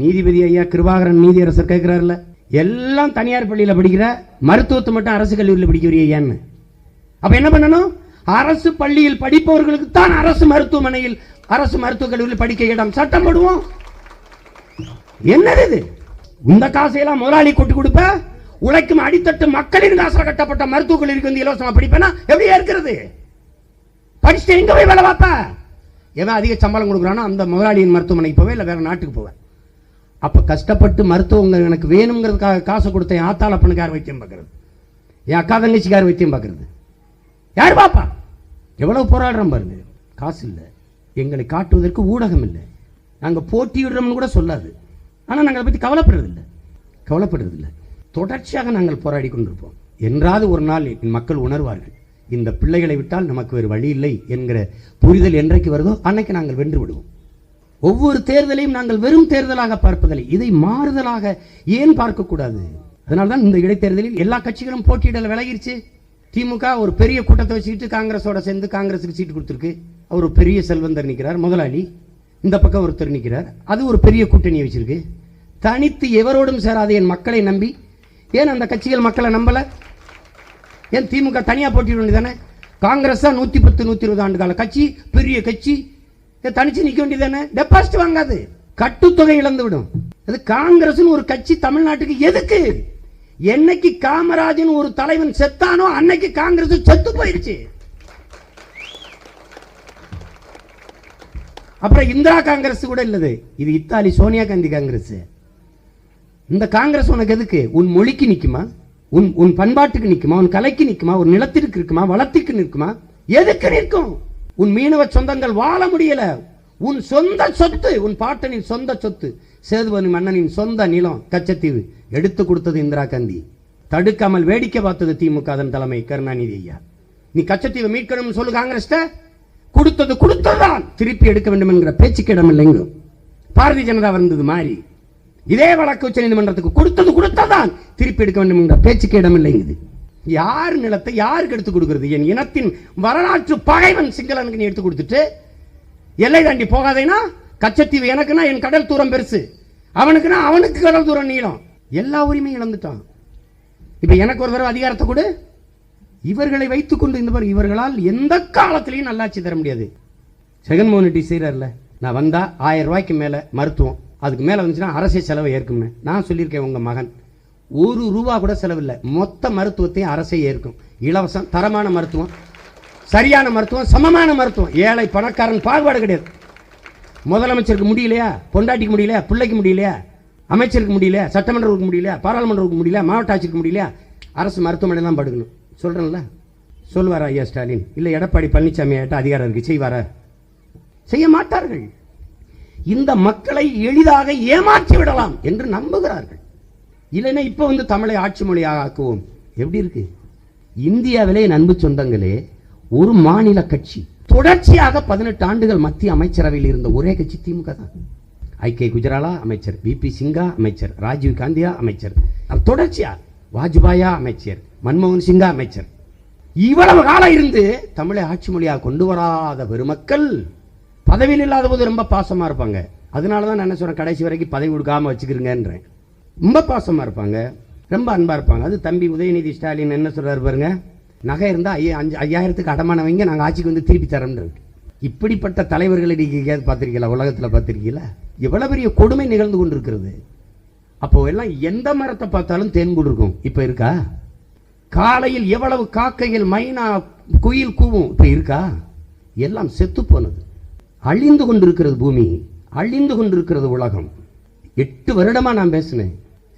நீதிபதி ஐயா கிருபாகரன் நீதியரசர் கேட்கிறாருல? எல்லாம் தனியார் பள்ளியில் படிக்கிற மருத்துவத்தை மட்டும் அரசு கல்லூரியில் படிக்கிறீ ஐயான்னு? அப்ப என்ன பண்ணணும்? அரசு பள்ளியில் படிப்பவர்களுக்கு தான் அரசு மருத்துவமனையில் அரசு மருத்துவக் கல்லூரியில் படிக்க இடம். சட்டம் போடுவோம். என்னது இது? இந்த காசையெல்லாம் முதலாளி கொட்டி கொடுப்ப? உழைக்கும் அடித்தட்டு மக்களின் காசில் கட்டப்பட்ட மருத்துவக் கல்லூரிக்கு வந்து இலவசமாக படிப்பேன்னா எப்படி இருக்கிறது? படிச்சுட்டு எங்க போய் வேலை பார்ப்ப? எவன் அதிக சம்பளம் கொடுக்குறானோ அந்த முதலாளியின் மருத்துவமனைக்கு போவேன் இல்லை வேற நாட்டுக்கு போவேன் அப்போ கஷ்டப்பட்டு மருத்துவங்க எனக்கு வேணுங்கிறதுக்காக காசு கொடுத்த என் ஆத்தாள் யார் வைத்தியம் பார்க்கறது. என் அக்கா தங்கச்சிக்கு யார் வைத்தியம் பார்க்கறது. யார் பாப்பா? எவ்வளவு போராடுறோம் பாருங்க. காசு இல்லை. எங்களை காட்டுவதற்கு ஊடகம் இல்லை. நாங்கள் போட்டியிடுறோம்னு கூட சொல்லாது. ஆனால் நாங்கள் அதை பற்றி கவலைப்படுறதில்லை கவலைப்படுறதில்லை தொடர்ச்சியாக நாங்கள் போராடி கொண்டிருப்போம். என்றாவது ஒரு நாள் என் மக்கள் உணர்வார்கள். இந்த பிள்ளைகளை விட்டால் நமக்கு வேறு வழி இல்லை என்கிற புரிதல் என்றைக்கு வருதோ அன்னைக்கு நாங்கள் வென்று விடுவோம். ஒவ்வொரு தேர்தலையும் நாங்கள் வெறும் தேர்தலாக பார்ப்பதில்லை. இதை மாறுதலாக ஏன் பார்க்கக்கூடாது? அதனால்தான் இந்த இடைத்தேர்தலில் எல்லா கட்சிகளும் போட்டியிடல விலகிருச்சு. திமுக ஒரு பெரிய கூட்டத்தை வச்சுக்கிட்டு காங்கிரஸோட சேர்ந்து காங்கிரஸுக்கு சீட்டு கொடுத்துருக்கு. அவர் ஒரு பெரிய செல்வந்தர் நிற்கிறார் முதலாளி. இந்த பக்கம் ஒருத்தர் நிற்கிறார். அது ஒரு பெரிய கூட்டணி வச்சிருக்கு. தனித்து எவரோடும் சேராது என் மக்களை நம்பி. ஏன் அந்த கட்சிகள் மக்களை நம்பலை? ஏன் திமுக தனியாக போட்டியிட வேண்டியதானே காங்கிரஸ் தான் நூற்றி பத்து நூற்றி இருபது ஆண்டு கால கட்சி பெரிய கட்சி. தனிச்சு நிற்க வேண்டியதானே டெபாசிட் வாங்காது. கட்டுத்தொகை இழந்து விடும் அது காங்கிரஸ்னு ஒரு கட்சி தமிழ்நாட்டுக்கு எதுக்கு? என்னைக்கு காமராஜன் ஒரு தலைவன் செத்தானோ அன்னைக்கு காங்கிரஸ் செத்து போயிருச்சு. அப்புறம் இந்திரா காங்கிரஸ் கூட இல்லது. இது இத்தாலி சோனியா காந்தி காங்கிரஸ். இந்த காங்கிரஸ் உனக்கு எதுக்கு? உன் மொழிக்கு நிற்குமா உன் உன் பண்பாட்டுக்கு நிற்குமா உன் கலைக்கு நிற்குமா ஒரு நிலத்திற்கு இருக்குமா? வளத்திற்கு நிற்குமா? எதுக்கு நிற்கும்? உன் மீனவ சொந்தங்கள் வாழ முடியல. உன் சொந்த சொத்து உன் பாட்டனின் சொந்த சொத்து சேதுபதி மன்னனின் சொந்த நிலம் கச்சத்தீவு எடுத்து கொடுத்தது இந்திரா காந்தி. தடுக்காமல் வேடிக்கை பார்த்தது திமுக அதன் தலைமை கருணாநிதி ஐயா. நீ கச்சத்தீவை மீட்கணும்னு சொல்லு காங்கிரஸ்ட கொடுத்தது கொடுத்ததுதான். திருப்பி எடுக்க வேண்டும் என்கிற பேச்சுக்கு இடம் இல்லைங்க பாரதிய ஜனதா வந்தது மாறி. இதே வழக்கு உச்ச நீதிமன்றத்துக்கு கொடுத்தது கொடுத்ததான் திருப்பி எடுக்க வேண்டும் என்கிற பேச்சுக்கு இடம் இல்லைங்குது யார் நிலத்தை யாருக்கு எடுத்து கொடுக்கிறது? என் இனத்தின் வரலாற்று பகைவன் சிங்களனுக்கு நீ எடுத்து கொடுத்துட்டு எல்லை தாண்டி போகாதேனா? கச்சத்தீவு எனக்குன்னா என் கடல் தூரம் பெருசு. அவனுக்குன்னா அவனுக்கு கடல் தூரம் நீளம். எல்லா உரிமையும் இழந்துட்டான். இப்போ எனக்கு ஒரு தடவை அதிகாரத்தை கொடு. இவர்களை வைத்துக்கொண்டு இந்த மாதிரி இவர்களால் எந்த காலத்திலையும் நல்லாட்சி தர முடியாது. ஜெகன்மோகன் ரெட்டி செய்கிறார்ல நான் வந்தால் ஆயிரம் ரூபாய்க்கு மேலே மருத்துவம். அதுக்கு மேலே வந்துச்சுன்னா அரசே செலவை ஏற்கும்னு. நான் சொல்லியிருக்கேன் உங்கள் மகன். ஒரு ரூபா கூட செலவில்லை. மொத்த மருத்துவத்தையும் அரசே ஏற்கும். இலவசம் தரமான மருத்துவம் சரியான மருத்துவம் சமமான மருத்துவம். ஏழை பணக்காரன் பாகுபாடு கிடையாது. முதலமைச்சருக்கு முடியலையா? பொண்டாட்டிக்கு முடியலையா? பிள்ளைக்கு முடியலையா? அமைச்சருக்கு முடியல சட்டமன்றத்துக்கு முடியல பாராளுமன்றத்துக்கு முடியல மாவட்ட ஆட்சிக்கு முடியல அரசு மருத்துவமனை தான் படுக்கணும். சொல்கிறேன்ல சொல்லுவாரா ஐயா ஸ்டாலின்? இல்லை எடப்பாடி பழனிசாமி ஆகிட்ட அதிகாரம் இருக்குது செய்வாரா? செய்ய மாட்டார்கள். இந்த மக்களை எளிதாக ஏமாற்றி விடலாம் என்று நம்புகிறார்கள். இல்லைன்னா இப்போ வந்து தமிழை ஆட்சி மொழியாக ஆக்குவோம் எப்படி இருக்கு? இந்தியாவிலே நண்பு அன்பு சொந்தங்களே ஒரு மாநில கட்சி தொடர்ச்சியாக பதினெட்டு ஆண்டுகள் மத்திய அமைச்சரவையில் இருந்த ஒரே கட்சி திமுக தான். ஐ கே குஜராலா அமைச்சர் பிபி சிங்கா அமைச்சர் ராஜீவ் காந்தியா அமைச்சர் தொடர்ச்சியா வாஜ்பாயா அமைச்சர் மன்மோகன் சிங்கா அமைச்சர். இவ்வளவு காலம் இருந்து தமிழை ஆட்சி மொழியாக கொண்டு வராத பெருமக்கள் பதவியில் இல்லாத போது ரொம்ப பாசமா இருப்பாங்க. அதனால தான் நான் என்ன சொல்றேன் கடைசி வரைக்கும் பதவி கொடுக்காம வச்சுக்கிறேங்கன்றேன் ரொம்ப பாசமாக இருப்பாங்க. ரொம்ப அன்பாக இருப்பாங்க. அது தம்பி உதயநிதி ஸ்டாலின் என்ன சொல்கிறார் பாருங்க? நகை இருந்தால் ஐயா அஞ்சு ஐயாயிரத்துக்கு அடமான வைங்க ஆட்சிக்கு வந்து திருப்பி தரோம்ன்றது இப்படிப்பட்ட தலைவர்களை நீங்கள் எங்கேயாவது பார்த்துருக்கீங்களா? உலகத்தில் பார்த்துருக்கீங்களா? எவ்வளோ பெரிய கொடுமை நிகழ்ந்து கொண்டிருக்கிறது. அப்போ எல்லாம் எந்த மரத்தை பார்த்தாலும் தேன் இருக்கும். இப்போ இருக்கா? காலையில் எவ்வளவு காக்கைகள் மைனா குயில் கூவும். இப்போ இருக்கா? எல்லாம் செத்து போனது. அழிந்து கொண்டிருக்கிறது பூமி. அழிந்து கொண்டிருக்கிறது உலகம். எட்டு வருடமாக நான் பேசினேன்.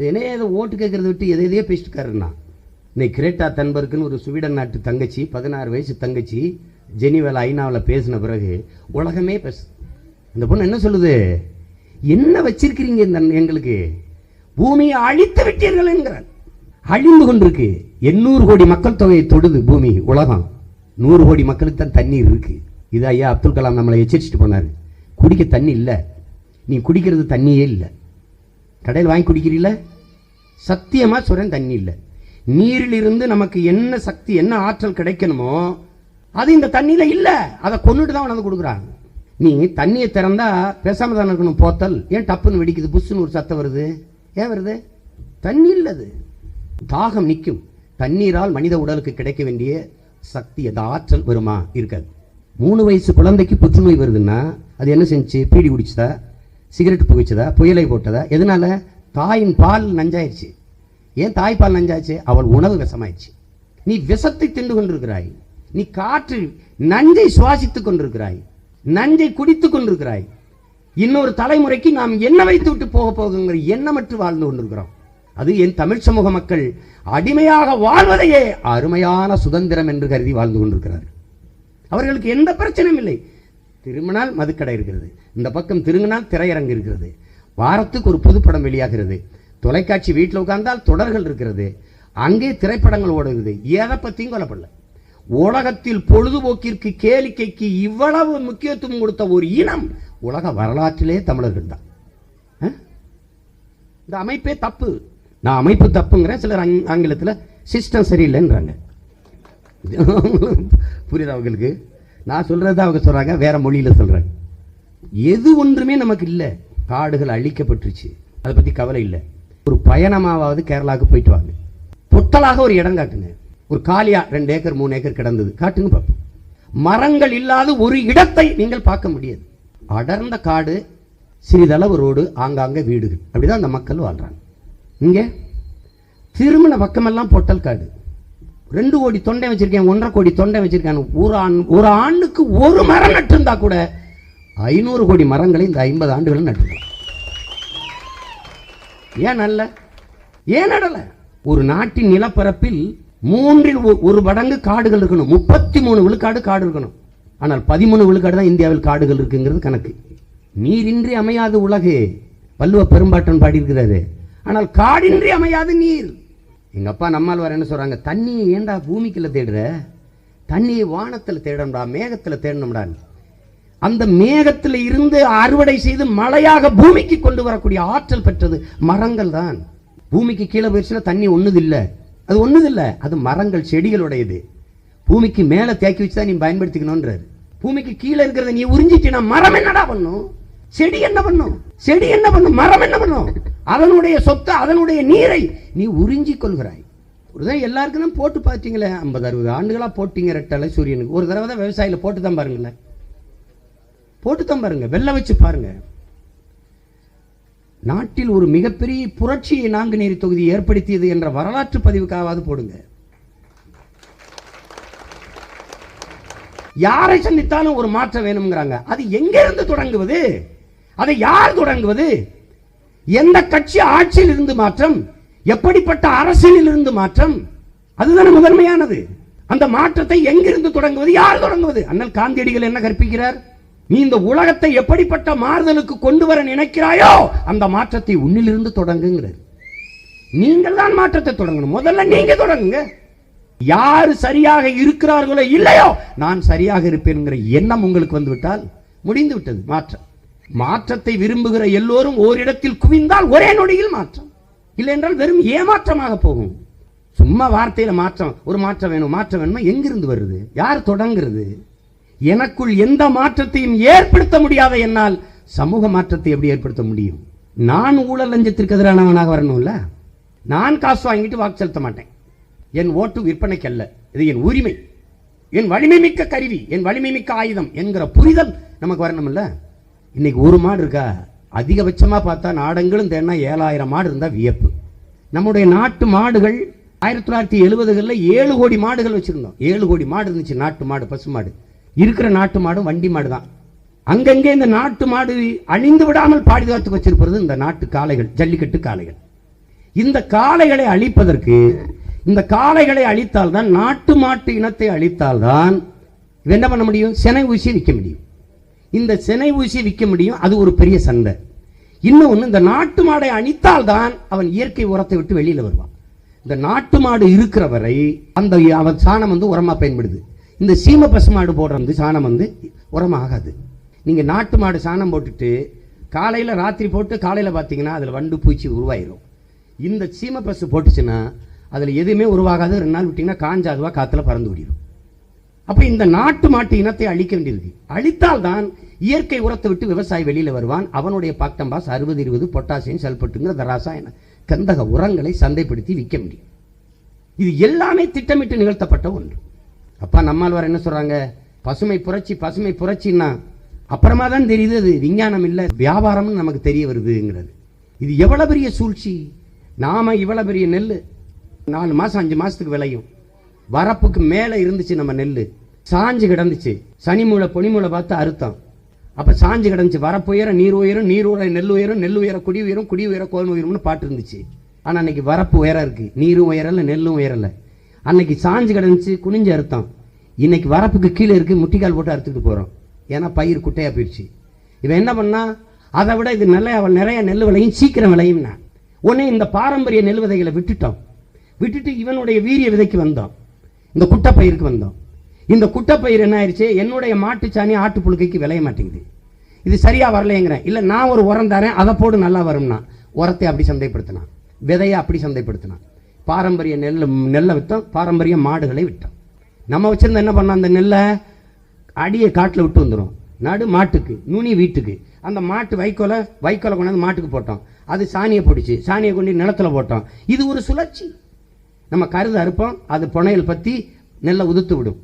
என்ன ஏதோ ஓட்டு கேட்கறத விட்டு எதை எதையோ பேசிட்டுக்காருண்ணா இன்னைக்கு கிரேட்டா தன்பர்க்குன்னு ஒரு சுவீடன் நாட்டு தங்கச்சி பதினாறு வயசு தங்கச்சி ஜெனிவேல ஐநாவில் பேசின பிறகு உலகமே பேசு. இந்த பொண்ணு என்ன சொல்லுது? என்ன வச்சிருக்கிறீங்க இந்த எங்களுக்கு? பூமியை அழித்து விட்டீர்கள் என்கிறார் அழிந்து கொண்டிருக்கு. எண்ணூறு கோடி மக்கள் தொகையை தொடுது பூமி உலகம். நூறு கோடி மக்களுக்கு தான் தண்ணீர் இருக்கு. இது ஐயா அப்துல் கலாம் நம்மளை எச்சரிச்சுட்டு போனார். குடிக்க தண்ணி இல்லை. நீ குடிக்கிறது தண்ணியே இல்லை. கடையில் வாங்கி குடிக்கிறீல்ல? சத்தியமாக சொல்கிறேன் தண்ணி இல்லை. நீரிலிருந்து நமக்கு என்ன சக்தி என்ன ஆற்றல் கிடைக்கணுமோ அது இந்த தண்ணியில் இல்லை. அதை கொண்டுட்டு தான் உணர்ந்து கொடுக்குறாங்க. நீ தண்ணியை திறந்தா பேசாமல் தானே இருக்கணும் போத்தல். ஏன் டப்புன்னு வெடிக்குது? புஷ்ஷுன்னு ஒரு சத்தம் வருது. ஏன் வருது? தண்ணி இல்லது தாகம் நிற்கும் தண்ணீரால் மனித உடலுக்கு கிடைக்க வேண்டிய சக்தி அது ஆற்றல் வருமா? இருக்காது. மூணு வயசு குழந்தைக்கு புற்றுநோய் வருதுன்னா அது என்ன செஞ்சு? பீடி குடிச்சதா? சிகரெட் புகைச்சதா? புயலை போட்டதா? எதனால? தாயின் பால் நஞ்சாயிருச்சு ஏன் தாய்ப்பால் நஞ்சாச்சு? அவள் உணவு விஷமாயிடுச்சு. நீ விஷத்தை தின்று கொண்டிருக்கிறாய். நீ காற்று நஞ்சை சுவாசித்துக் கொண்டிருக்கிறாய். நஞ்சை குடித்துக் கொண்டிருக்கிறாய். இன்னொரு தலைமுறைக்கு நாம் என்ன வைத்து விட்டு போக போகுங்கிற எண்ணமற்று வாழ்ந்து கொண்டிருக்கிறோம். அது என் தமிழ் சமூக மக்கள் அடிமையாக வாழ்வதையே அருமையான சுதந்திரம் என்று கருதி வாழ்ந்து கொண்டிருக்கிறார்கள். அவர்களுக்கு எந்த பிரச்சனையும் இல்லை. திரும்பினால் மதுக்கடை இருக்கிறது. இந்த பக்கம் திரும்பினால் திரையரங்கு இருக்கிறது. வாரத்துக்கு ஒரு புதுப்படம் வெளியாகிறது. தொலைக்காட்சி வீட்டில் உட்கார்ந்தால் தொடர்கள் இருக்கிறது. அங்கே திரைப்படங்கள் ஓடுகிறது. எதை பற்றியும் கொல்லப்படல உலகத்தில் பொழுதுபோக்கிற்கு கேளிக்கைக்கு இவ்வளவு முக்கியத்துவம் கொடுத்த ஒரு இனம் உலக வரலாற்றிலே தமிழர்கள் தான். இந்த அமைப்பே தப்பு. நான் அமைப்பு தப்புங்கிறேன் சிலர் ஆங்கிலத்தில் சிஸ்டம் சரியில்லைன்றாங்க. புரியுது அவங்களுக்கு நான் சொல்கிறத அவங்க சொல்கிறாங்க வேறு மொழியில் சொல்கிறாங்க எது ஒன்றுமே நமக்கு இல்லை. காடுகள் அழிக்கப்பட்டுருச்சு. அதை பற்றி கவலை இல்லை. ஒரு பயணமாவது கேரளாவுக்கு போயிட்டு வாங்க. பொட்டலாக ஒரு இடம் காட்டுங்க. ஒரு காலியாக ரெண்டு ஏக்கர் மூணு ஏக்கர் கிடந்தது. காட்டுங்க பார்ப்போம் மரங்கள் இல்லாத ஒரு இடத்தை நீங்கள் பார்க்க முடியாது. அடர்ந்த காடு சிறிதளவு ரோடு ஆங்காங்கே வீடுகள். அப்படிதான் அந்த மக்கள் வாழ்கிறாங்க இங்கே திருமண பக்கமெல்லாம் பொட்டல் காடு. ரெண்டு கோடி தொண்டை வச்சிருக்கேன் ஒன்றரை கோடி தொண்டை வச்சிருக்கேன். ஒரு ஆண் ஒரு ஆண்டுக்கு ஒரு மரம் நட்டிருந்தா கூட ஐநூறு கோடி மரங்களை இந்த ஐம்பது ஆண்டுகள் நட்டுருக்கலாம் ஏன் அல்ல ஏன் நடலை? ஒரு நாட்டின் நிலப்பரப்பில் மூன்றில் ஒ- ஒரு மடங்கு காடுகள் இருக்கணும். முப்பத்தி மூணு விழுக்காடு காடு இருக்கணும். ஆனால் பதிமூணு விழுக்காடு தான் இந்தியாவில் காடுகள் இருக்குங்கிறது கணக்கு. நீரின்றி அமையாது உலகு. வள்ளுவ பெரும்பாட்டன் பாடியிருக்கிறாரு. ஆனால் காடின்றி அமையாது நீர். எங்கள் அப்பா நம்மால் வர என்ன சொல்கிறாங்க தண்ணியை ஏன்டா பூமிக்குள்ளே தேடுற? தண்ணியை வானத்தில் தேடணும்டா மேகத்தில் தேடணும்டா. அந்த மேகத்தில் இருந்து அறுவடை செய்து மழையாக பூமிக்கு கொண்டு வரக்கூடிய ஆற்றல் பெற்றது மரங்கள் தான். பூமிக்கு கீழே போயிடுச்சுன்னா தண்ணி ஒன்றுதில்லை அது ஒன்றுதில்லை அது மரங்கள் செடிகளுடையது. பூமிக்கு மேலே தேக்கி வச்சு தான் நீ பயன்படுத்திக்கணுன்றாரு பூமிக்கு கீழே இருக்கிறத நீ உறிஞ்சிட்டினா மரம் என்னடா பண்ணும்? செடி என்ன பண்ணும்? செடி என்ன பண்ணும்? மரம் என்ன பண்ணும்? அதனுடைய சொத்தை அதனுடைய நீரை நீ உறிஞ்சி கொள்கிறாய். ஒரு தான் எல்லாருக்கும் தான் போட்டு பார்த்தீங்களே ஐம்பது அறுபது ஆண்டுகளாக போட்டிங்க ரெட்டலை சூரியனுக்கு. ஒரு தடவை தான் விவசாயியில் போட்டு தான் பாருங்களேன். போட்டு தான் பாருங்க வெள்ள வச்சு பாருங்க. நாட்டில் ஒரு மிகப்பெரிய புரட்சியை நாங்குநேரி தொகுதி ஏற்படுத்தியது என்ற வரலாற்று பதிவுக்காவது போடுங்க. யாரை சந்தித்தாலும் ஒரு மாற்றம் வேணுங்கிறாங்க அது எங்கிருந்து தொடங்குவது? அதை யார் தொடங்குவது? எந்த கட்சி ஆட்சியில் இருந்து மாற்றம்? எப்படிப்பட்ட அரசியலில் இருந்து மாற்றம்? அதுதானே முதன்மையானது. அந்த மாற்றத்தை எங்கிருந்து தொடங்குவது? யார் தொடங்குவது? அண்ணல் காந்தியடிகள் என்ன கற்பிக்கிறார்? நீ இந்த உலகத்தை எப்படிப்பட்ட மாறுதலுக்கு கொண்டு வர நினைக்கிறாயோ அந்த மாற்றத்தை உன்னிலிருந்து தொடங்குங்கிறது. நீங்கள் தான் மாற்றத்தை தொடங்கணும். முதல்ல நீங்க தொடங்குங்க. யார் சரியாக இருக்கிறார்களோ இல்லையோ நான் சரியாக இருப்பேன்ங்கிற எண்ணம் உங்களுக்கு வந்துவிட்டால் முடிந்து விட்டது மாற்றம். மாற்றத்தை விரும்புகிற எல்லோரும் ஓரிடத்தில் குவிந்தால் ஒரே நொடியில் மாற்றம். இல்லை என்றால் வெறும் ஏமாற்றமாக போகும். சும்மா வார்த்தையில மாற்றம் ஒரு மாற்றம் வேணும் மாற்றம் வேணுமா? எங்கிருந்து வருது? யார் தொடங்குறது? எனக்குள் எந்த மாற்றத்தையும் ஏற்படுத்த முடியாத என்னால் சமூக மாற்றத்தை எப்படி ஏற்படுத்த முடியும்? நான் ஊழல் லஞ்சத்திற்கு எதிரானவனாக வரணும்ல? நான் காசு வாங்கிட்டு வாக்கு செலுத்த மாட்டேன். என் ஓட்டு விற்பனைக்கு அல்ல இது என் உரிமை. என் வலிமை மிக்க கருவி என் வலிமை மிக்க ஆயுதம் என்கிற புரிதல் நமக்கு வரணும்ல? இன்னைக்கு ஒரு மாடு இருக்கா? அதிகபட்சமாக பார்த்தா நாடங்களும் தேனா ஏழாயிரம் மாடு இருந்தால் வியப்பு. நம்முடைய நாட்டு மாடுகள் ஆயிரத்தி தொள்ளாயிரத்தி எழுபதுகளில் ஏழு கோடி மாடுகள் வச்சுருந்தோம். ஏழு கோடி மாடு இருந்துச்சு நாட்டு மாடு பசு மாடு. இருக்கிற நாட்டு மாடும் வண்டி மாடு தான் அங்கங்கே இந்த நாட்டு மாடு அழிந்து விடாமல் பாதுகாத்து வச்சிருப்பது இந்த நாட்டு காளைகள் ஜல்லிக்கட்டு காளைகள். இந்த காளைகளை அழிப்பதற்கு இந்த காளைகளை அழித்தால்தான் நாட்டு மாட்டு இனத்தை அழித்தால்தான் என்ன பண்ண முடியும்? செனை ஊசி விற்க முடியும். இந்த செனை ஊசி விற்க முடியும் அது ஒரு பெரிய சந்தை இன்னொன்று இந்த நாட்டு மாடை அணித்தால்தான் அவன் இயற்கை உரத்தை விட்டு வெளியில் வருவான். இந்த நாட்டு மாடு இருக்கிற வரை அந்த அவன் சாணம் வந்து உரமாக பயன்படுது. இந்த சீம பசு மாடு போடுற வந்து சாணம் வந்து உரமாகாது. நீங்கள் நாட்டு மாடு சாணம் போட்டுட்டு காலையில் ராத்திரி போட்டு காலையில் பார்த்தீங்கன்னா அதில் வண்டு பூச்சி உருவாயிரும். இந்த சீம பசு போட்டுச்சுன்னா அதில் எதுவுமே உருவாகாது. ரெண்டு நாள் விட்டிங்கன்னா காஞ்ச அதுவா பறந்து விடிடும் அப்போ இந்த நாட்டு மாட்டு இனத்தை அழிக்க வேண்டியிருக்கு அழித்தால்தான் இயற்கை உரத்தை விட்டு விவசாயி வெளியில் வருவான். அவனுடைய பாக்டம்பாஸ் அறுபது இருபது பொட்டாசியம் சல்பட்டுங்கிற இந்த ரசாயன கந்தக உரங்களை சந்தைப்படுத்தி விற்க முடியும். இது எல்லாமே திட்டமிட்டு நிகழ்த்தப்பட்ட ஒன்று. அப்பா நம்மாழ்வார் என்ன சொல்றாங்க? பசுமை புரட்சி பசுமை புரட்சின்னா அப்புறமா தான் தெரியுது அது விஞ்ஞானம் இல்லை வியாபாரம்னு நமக்கு தெரிய வருதுங்கிறது. இது எவ்வளோ பெரிய சூழ்ச்சி? நாம இவ்வளோ பெரிய நெல் நாலு மாதம் அஞ்சு மாதத்துக்கு விளையும். வரப்புக்கு மேலே இருந்துச்சு நம்ம நெல் சாஞ்சு கிடந்துச்சு. சனி மூளை பொனி மூளை பார்த்து அறுத்தம். அப்போ சாஞ்சு கிடந்துச்சு. வரப்பு உயரம் நீர் உயரம் நீர் உயர நெல் உயரம் நெல் உயர குடி உயரும் குடி உயர கோல் உயரும்னு பாட்டு இருந்துச்சு. ஆனால் அன்னைக்கு வரப்பு உயரம் இருக்குது நீரும் உயரலை நெல்லும் உயரலை அன்னைக்கு சாஞ்சு கிடந்துச்சு குனிஞ்சு அறுத்தோம் இன்னைக்கு வரப்புக்கு கீழே இருக்கு முட்டிக்கால் போட்டு அறுத்துட்டு போகிறோம் ஏன்னா பயிர் குட்டையாக போயிடுச்சு. இவன் என்ன பண்ணா அதை விட இது நல்ல நிறைய நெல் விளையும் சீக்கிரம் விளையும்னா. உடனே இந்த பாரம்பரிய நெல் விதைகளை விட்டுட்டோம். விட்டுட்டு இவனுடைய வீரிய விதைக்கு வந்தோம். இந்த குட்டப்பயிருக்கு வந்தோம். இந்த குட்டப்பயிர் என்ன ஆயிடுச்சு என்னுடைய மாட்டுச்சாணி ஆட்டு புழுக்கைக்கு விளைய மாட்டேங்குது. இது சரியாக வரலைங்கிறேன் இல்லை நான் ஒரு உரம் தரேன் அதை போடு நல்லா வரும்னா. உரத்தை அப்படி சந்தைப்படுத்தினான். விதையை அப்படி சந்தைப்படுத்தினான். பாரம்பரிய நெல் நெல்லை விற்றோம் பாரம்பரிய மாடுகளை விற்றோம் நம்ம வச்சுருந்தா என்ன பண்ணோம் அந்த நெல்லை அடியை காட்டில் விட்டு வந்துடும் நடு மாட்டுக்கு நுனி வீட்டுக்கு. அந்த மாட்டு வைக்கோலை வைக்கோலை கொண்டாந்து மாட்டுக்கு போட்டோம். அது சாணியை பிடிச்சி சாணியை கொண்டு நிலத்துல போட்டோம். இது ஒரு சுழற்சி. நம்ம கருது அறுப்போம். அது புனையல் பற்றி நெல்லை உதுத்து விடும்.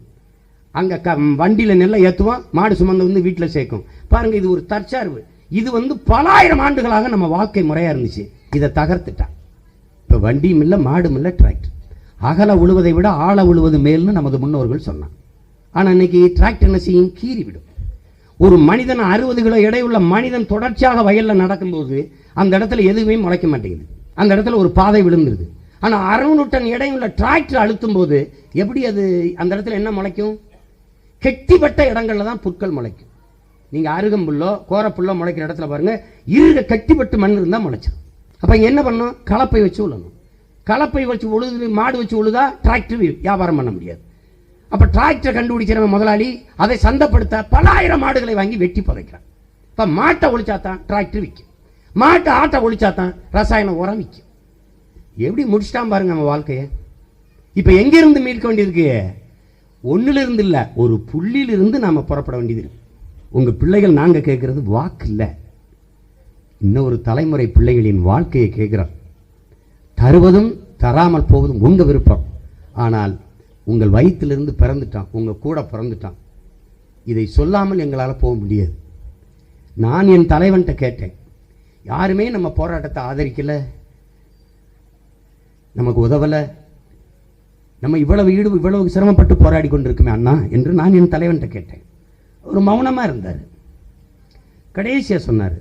அங்கே க வண்டியில் நெல்லை ஏற்றுவோம் மாடு சுமந்து வந்து வீட்டில் சேர்க்கும். பாருங்கள் இது ஒரு தற்சார்பு. இது வந்து பலாயிரம் ஆண்டுகளாக நம்ம வாழ்க்கை முறையாக இருந்துச்சு. இதை தகர்த்துட்டான் இப்போ வண்டியும் இல்லை மாடும் இல்லை டிராக்டர் அகல உழுவதை விட ஆழ உழுவது மேல்னு நமது முன்னோர்கள் சொன்னான் ஆனால் இன்னைக்கு டிராக்டர் என்ன செய்யும் கீறி விடும் ஒரு மனிதன் அறுபது கிலோ எடையுள்ள மனிதன் தொடர்ச்சியாக வயலில் நடக்கும்போது அந்த இடத்துல எதுவுமே முளைக்க மாட்டேங்குது. அந்த இடத்துல ஒரு பாதை விழுந்துருது. ஆனால் அறுநூறு டன் எடையுள்ள டிராக்டர் அழுத்தும் போது எப்படி அது அந்த இடத்துல என்ன முளைக்கும்? கெட்டிப்பட்ட இடங்களில் தான் புற்கள் முளைக்கும். நீங்கள் அருகம்புல்லோ கோரப்புல்லோ முளைக்கிற இடத்துல பாருங்கள் இருக கட்டிப்பட்டு மண் இருந்தால் முளைச்சிடும் அப்போ என்ன பண்ணணும்? கலப்பை வச்சு உழணும். கலப்பை வச்சு உழுது மாடு வச்சு உழுதா டிராக்டர் வியாபாரம் பண்ண முடியாது. அப்போ டிராக்டர் கண்டுபிடிக்கிறவன் முதலாளி அதை சந்தைப்படுத்த பலாயிரம் மாடுகளை வாங்கி வெட்டி புதைக்கிறான். இப்போ மாட்டை ஒழிச்சாதான் டிராக்டர் விற்கும். மாட்டை ஆட்டை ஒழிச்சாதான் ரசாயன உரம் விற்கும். எப்படி முடிச்சிட்டான் பாருங்க நம்ம வாழ்க்கையை? இப்போ எங்கேருந்து மீட்க வேண்டியிருக்கு? ஒண்ணுல இல்லை ஒரு புள்ளியிலிருந்து நாம் புறப்பட வேண்டியது உங்கள் பிள்ளைகள் நாங்கள் கேட்குறது வாக்கு இல்லை. இன்னொரு தலைமுறை பிள்ளைகளின் வாழ்க்கையை கேட்கிறோம் தருவதும் தராமல் போவதும் உங்கள் விருப்பம். ஆனால் உங்கள் வயிற்றிலிருந்து பிறந்துட்டான் உங்கள் கூட பிறந்துட்டான். இதை சொல்லாமல் எங்களால் போக முடியாது. நான் என் தலைவன்கிட்ட கேட்டேன் யாருமே நம்ம போராட்டத்தை ஆதரிக்கலை நமக்கு உதவலை நம்ம இவ்வளவு ஈடு இவ்வளவு சிரமப்பட்டு போராடி கொண்டிருக்குமே அண்ணா என்று நான் என் தலைவன்கிட்ட கேட்டேன். ஒரு மௌனமாக இருந்தார். கடைசியாக சொன்னார்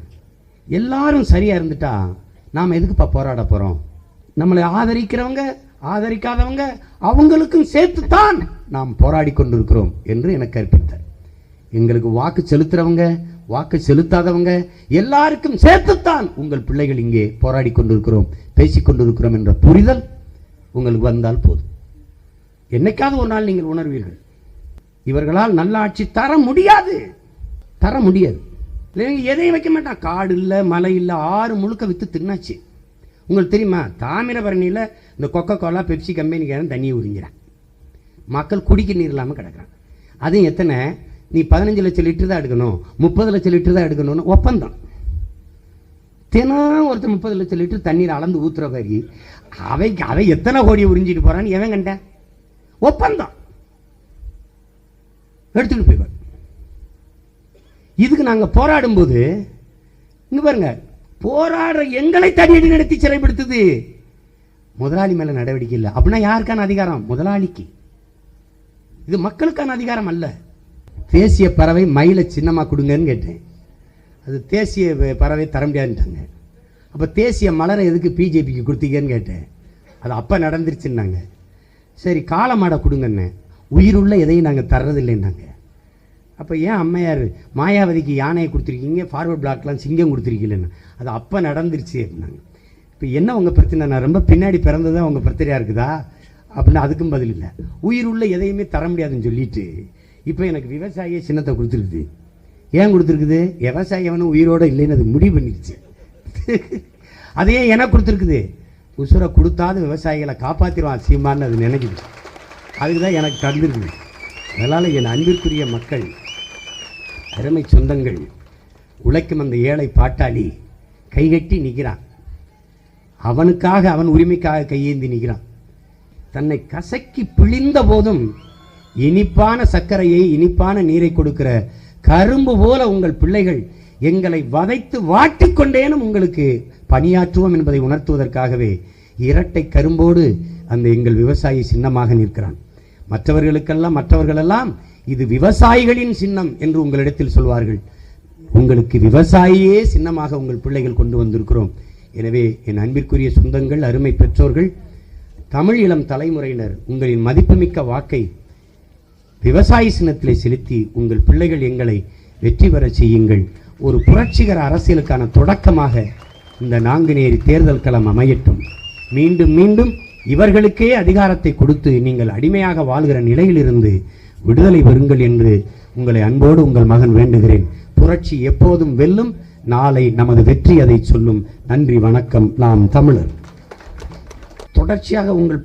எல்லாரும் சரியாக இருந்துட்டா நாம் எதுக்குப்பா போராட போகிறோம் நம்மளை ஆதரிக்கிறவங்க ஆதரிக்காதவங்க அவங்களுக்கும் சேர்த்துத்தான் நாம் போராடி கொண்டிருக்கிறோம் என்று எனக்கு கற்பித்தார். எங்களுக்கு வாக்கு செலுத்துறவங்க வாக்கு செலுத்தாதவங்க எல்லாருக்கும் சேர்த்துத்தான் உங்கள் பிள்ளைகள் இங்கே போராடி கொண்டிருக்கிறோம் பேசிக் கொண்டிருக்கிறோம் என்ற புரிதல் உங்களுக்கு வந்தால் போதும். என்னைக்காவது ஒரு நாள் நீங்கள் உணர்வீர்கள் இவர்களால் நல்ல ஆட்சி தர முடியாது தர முடியாது. எதையும் வைக்க மாட்டான். காடு இல்லை மலை இல்லை ஆறு முழுக்க விற்று தின்னாச்சு. உங்களுக்கு தெரியுமா? தாமிரபரணியில் இந்த கொக்கோ கோலா பெப்சி கம்பெனிக்காரன் தண்ணியை உறிஞ்சிறான் மக்கள் குடிக்க நீர் இல்லாமல் கிடக்கிறான். அதுவும் எத்தனை? நீ பதினஞ்சு லட்சம் லிட்டர் தான் எடுக்கணும். முப்பது லட்சம் லிட்டர் தான் எடுக்கணும்னு ஒப்பந்தம். தினம் ஒருத்தர் முப்பது லட்சம் லிட்டர் தண்ணீர் அளந்து ஊத்துற மாதிரி அவைக்கு அவை எத்தனை கோடியை உறிஞ்சிட்டு போகிறான்னு எவன் கண்டேன் ஒப்பந்தம். எடுத்துகிட்டு போய்வார் இதுக்கு நாங்கள் போராடும்போது இங்கே பாருங்க போராடுற எங்களை தடியடி நடத்தி சிறைப்படுத்துது. முதலாளி மேலே நடவடிக்கை இல்லை. அப்படின்னா யாருக்கான அதிகாரம்? முதலாளிக்கு. இது மக்களுக்கான அதிகாரம் அல்ல. தேசிய பறவை மயிலை சின்னமாக கொடுங்கன்னு கேட்டேன். அது தேசிய பறவை தர முடியாதுன்ட்டாங்க. அப்போ தேசிய மலரை எதுக்கு பிஜேபிக்கு கொடுத்தீங்கன்னு கேட்டேன். அது அப்போ நடந்துருச்சுன்னாங்க. சரி காளை மாடை கொடுங்கன்னு உயிருள்ள எதையும் நாங்கள் தர்றதில்லைன்னாங்க. அப்போ ஏன் அம்மையார் மாயாவதிக்கு யானையை கொடுத்துருக்கீங்க? ஃபார்வர்ட் பிளாக்லாம் சிங்கம் கொடுத்துருக்கீங்கன்னு. அது அப்போ நடந்துருச்சு அப்படின்னாங்க. இப்போ என்ன உங்கள் பிரச்சனை? நான் ரொம்ப பின்னாடி பிறந்தது தான் உங்கள் பிரச்சனையாக இருக்குதா? அப்படின்னு அதுக்கும் பதில் இல்லை. உயிர் உள்ள எதையுமே தர முடியாதுன்னு சொல்லிட்டு இப்போ எனக்கு விவசாயியே சின்னத்தை கொடுத்துருக்குது. ஏன் கொடுத்துருக்குது? விவசாயி உயிரோடு இல்லைன்னு அது முடிவு பண்ணிடுச்சு அதையே எனக்கு கொடுத்துருக்குது? உசுரை கொடுத்தாது விவசாயிகளை காப்பாற்றிடுவான் சீமான்னு அது நினைக்குது. அதுக்கு தான் எனக்கு தந்துருக்குது. அதனால் என் அன்பிற்குரிய மக்கள் அருமை சொந்தங்கள். உழைக்கும் அந்த ஏழை பாட்டாளி கைகட்டி நிற்கிறான். அவனுக்காக அவன் உரிமைக்காக கையேந்தி நிற்கிறான். தன்னை கசக்கி பிழிந்த போதும் இனிப்பான சர்க்கரையை இனிப்பான நீரை கொடுக்கிற கரும்பு போல உங்கள் பிள்ளைகள் எங்களை வதைத்து வாட்டிக்கொண்டேனும் உங்களுக்கு பணியாற்றுவோம் என்பதை உணர்த்துவதற்காகவே இரட்டை கரும்போடு அந்த எங்கள் விவசாயி சின்னமாக நிற்கிறான். மற்றவர்களுக்கெல்லாம் மற்றவர்களெல்லாம் இது விவசாயிகளின் சின்னம் என்று உங்களிடத்தில் சொல்வார்கள். உங்களுக்கு விவசாயியே சின்னமாக உங்கள் பிள்ளைகள் கொண்டு வந்திருக்கிறோம். எனவே என் அன்பிற்குரிய சொந்தங்கள் அருமை பெற்றோர்கள் தமிழ் இளம் தலைமுறையினர் உங்களின் மதிப்புமிக்க வாக்கை விவசாய சின்னத்திலே செலுத்தி உங்கள் பிள்ளைகள் எங்களை வெற்றி பெறச் செய்யுங்கள். ஒரு புரட்சிகர அரசியலுக்கான தொடக்கமாக இந்த நாங்குநேரி தேர்தல் களம் அமையட்டும். மீண்டும் மீண்டும் இவர்களுக்கே அதிகாரத்தை கொடுத்து நீங்கள் அடிமையாக வாழ்கிற நிலையிலிருந்து விடுதலை பெறுங்கள் என்று உங்களை அன்போடு உங்கள் மகன் வேண்டுகிறேன். புரட்சி எப்போதும் வெல்லும் நாளை நமது வெற்றி அதை சொல்லும். நன்றி வணக்கம். நாம் தமிழர். தொடர்ச்சியாக உங்கள்